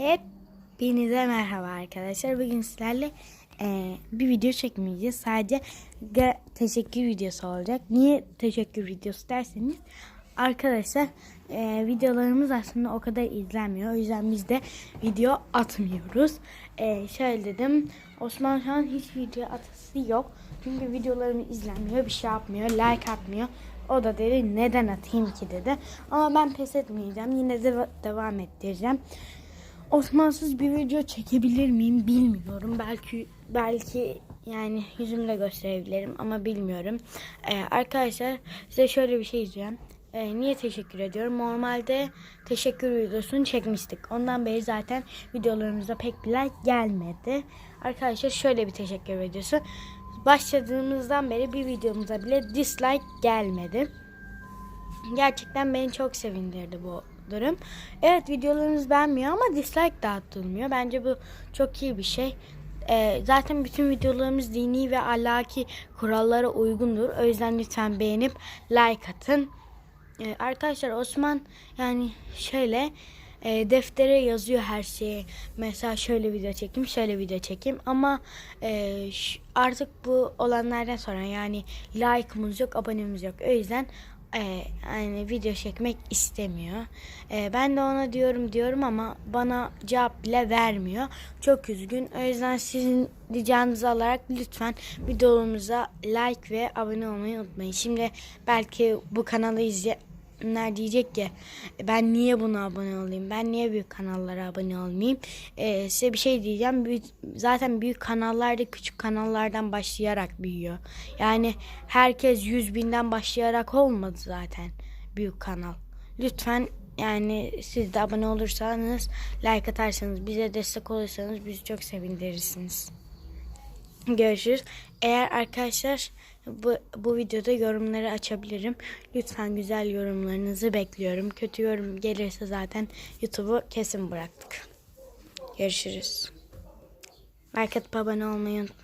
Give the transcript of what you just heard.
Hepinize merhaba arkadaşlar. Bugün sizlerle e, bir video çekmeyeceğiz. Sadece teşekkür videosu olacak. Niye teşekkür videosu derseniz arkadaşlar e, videolarımız aslında o kadar izlenmiyor. O yüzden biz de video atmıyoruz. E, şöyle dedim. Osman şu an hiç video atası yok. Çünkü videolarımız izlenmiyor. Bir şey yapmıyor. Like atmıyor. O da dedi neden atayım ki dedi. Ama ben pes etmeyeceğim. Yine de devam ettireceğim. Osmansız bir video çekebilir miyim bilmiyorum. Belki belki yani yüzümle gösterebilirim ama bilmiyorum. Ee, arkadaşlar size şöyle bir şey diyeceğim. Ee, niye teşekkür ediyorum? Normalde teşekkür videosunu çekmiştik. Ondan beri zaten videolarımıza pek bir like gelmedi. Arkadaşlar şöyle bir teşekkür videosu. Başladığımızdan beri bir videomuza bile dislike gelmedi. Gerçekten beni çok sevindirdi bu durum. Evet videolarınız beğenmiyor ama dislike dağıtılmıyor. Bence bu çok iyi bir şey. Ee, zaten bütün videolarımız dini ve ahlaki kurallara uygundur. O yüzden lütfen beğenip like atın. Ee, arkadaşlar Osman yani şöyle e, deftere yazıyor her şeyi. Mesela şöyle video çekeyim, şöyle video çekeyim. Ama e, artık bu olanlardan sonra yani like'ımız yok, abonemiz yok. O yüzden e, yani video çekmek istemiyor. E, ben de ona diyorum diyorum ama bana cevap bile vermiyor. Çok üzgün. O yüzden sizin ricanızı alarak lütfen videomuza like ve abone olmayı unutmayın. Şimdi belki bu kanalı izleyenler diyecek ki ben niye buna abone olayım? Ben niye büyük kanallara abone olmayayım? E, size bir şey diyeceğim. Büyük, zaten büyük kanallarda küçük kanallardan başlayarak büyüyor. Yani herkes 100 binden başlayarak olmadı zaten büyük kanal. Lütfen yani siz de abone olursanız, like atarsanız, bize destek olursanız bizi çok sevindirirsiniz. Görüşürüz. Eğer arkadaşlar bu, bu videoda yorumları açabilirim. Lütfen güzel yorumlarınızı bekliyorum. Kötü yorum gelirse zaten YouTube'u kesin bıraktık. Görüşürüz. Like atıp abone olmayı unutmayın.